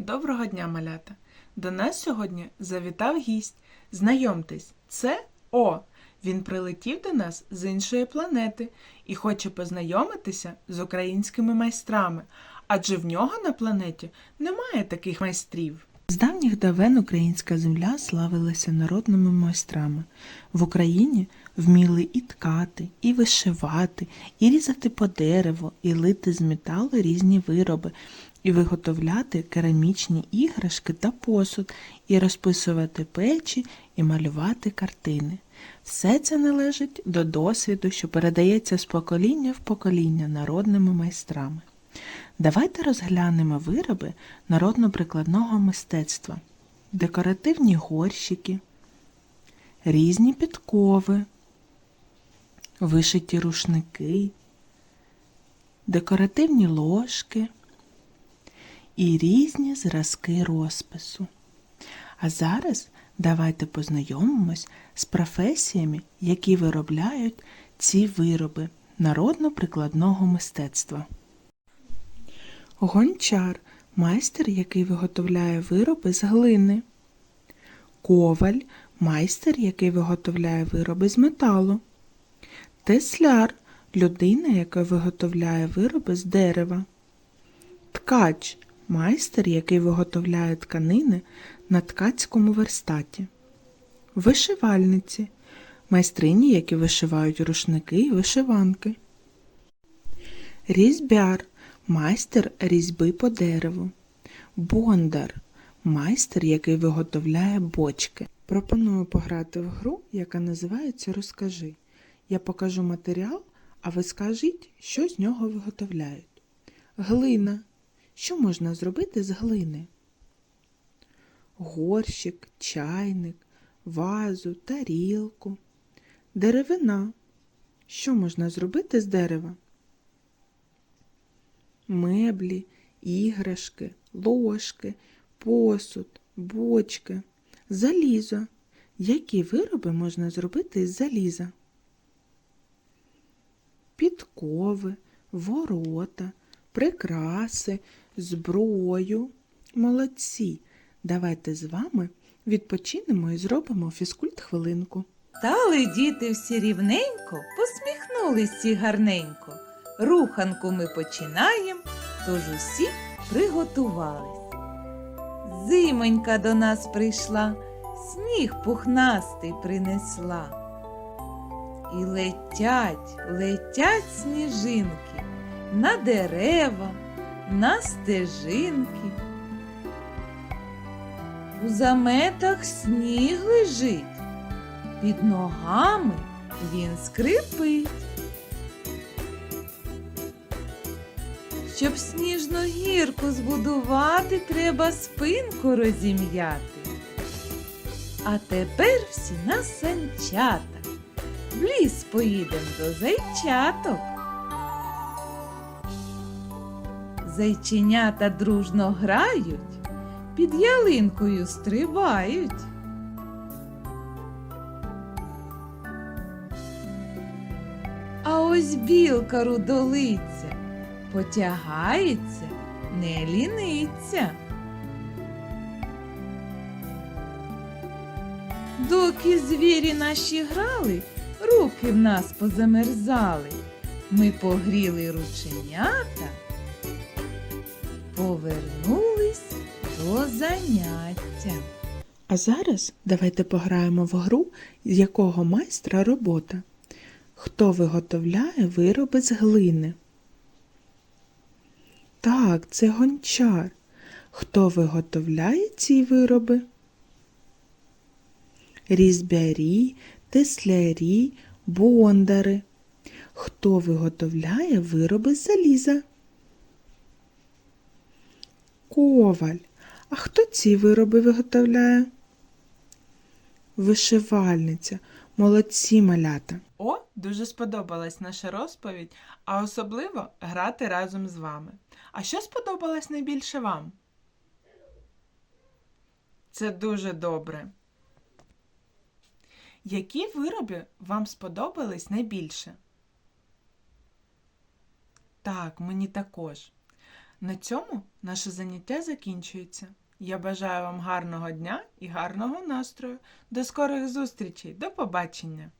Доброго дня, малята! До нас сьогодні завітав гість. Знайомтесь, це О. Він прилетів до нас з іншої планети і хоче познайомитися з українськими майстрами, адже в нього на планеті немає таких майстрів. З давніх давен українська земля славилася народними майстрами. В Україні вміли і ткати, і вишивати, і різати по дереву, і лити з металу різні вироби, і виготовляти керамічні іграшки та посуд, і розписувати печі, і малювати картини. Все це належить до досвіду, що передається з покоління в покоління народними майстрами. Давайте розглянемо вироби народно-прикладного мистецтва, декоративні горщики, різні підкови, вишиті рушники, декоративні ложки і різні зразки розпису. А зараз давайте познайомимось з професіями, які виробляють ці вироби народно-прикладного мистецтва. Гончар майстер, який виготовляє вироби з глини. Коваль майстер, який виготовляє вироби з металу. Тесляр людина, яка виготовляє вироби з дерева. Ткач майстер, який виготовляє тканини на ткацькому верстаті. Вишивальниці майстрині, які вишивають рушники і вишиванки. Різьбяр майстер різьби по дереву. Бондар майстер, який виготовляє бочки. Пропоную пограти в гру, яка називається Розкажи. Я покажу матеріал, а ви скажіть, що з нього виготовляють. Глина. Що можна зробити з глини? Горщик, чайник, вазу, тарілку. Деревина. Що можна зробити з дерева? Меблі, іграшки, ложки, посуд, бочки, залізо. Які вироби можна зробити з заліза? Підкови, ворота, прикраси, зброю. Молодці. Давайте з вами відпочинемо і зробимо фізкульт хвилинку. Стали діти всі рівненько, посміхнулись всі гарненько. Руханку ми починаємо, тож усі приготувались. Зимонька до нас прийшла, сніг пухнастий принесла. І летять, летять сніжинки на дерева, на стежинки. У заметах сніг лежить, під ногами він скрипить. Щоб сніжну гірку збудувати, треба спинку розім'яти. А тепер всі на санчата. В ліс поїдем до зайчаток. Зайченята дружно грають, під ялинкою стрибають. А ось білка рудолиця потягається, не ліниться. Доки звірі наші грали, руки в нас позамерзали. Ми погріли рученята, повернулись до заняття. А зараз давайте пограємо в гру, з якого майстра робота. Хто виготовляє вироби з глини? Так, це гончар. Хто виготовляє ці вироби? Різьбярі, теслярі, бондари. Хто виготовляє вироби з заліза? Коваль. А хто ці вироби виготовляє? Вишивальниця. Молодці малята. О, дуже сподобалась наша розповідь, а особливо грати разом з вами. А що сподобалось найбільше вам? Це дуже добре. Які вироби вам сподобались найбільше? Так, мені також. На цьому наше заняття закінчується. Я бажаю вам гарного дня і гарного настрою. До скорих зустрічей. До побачення!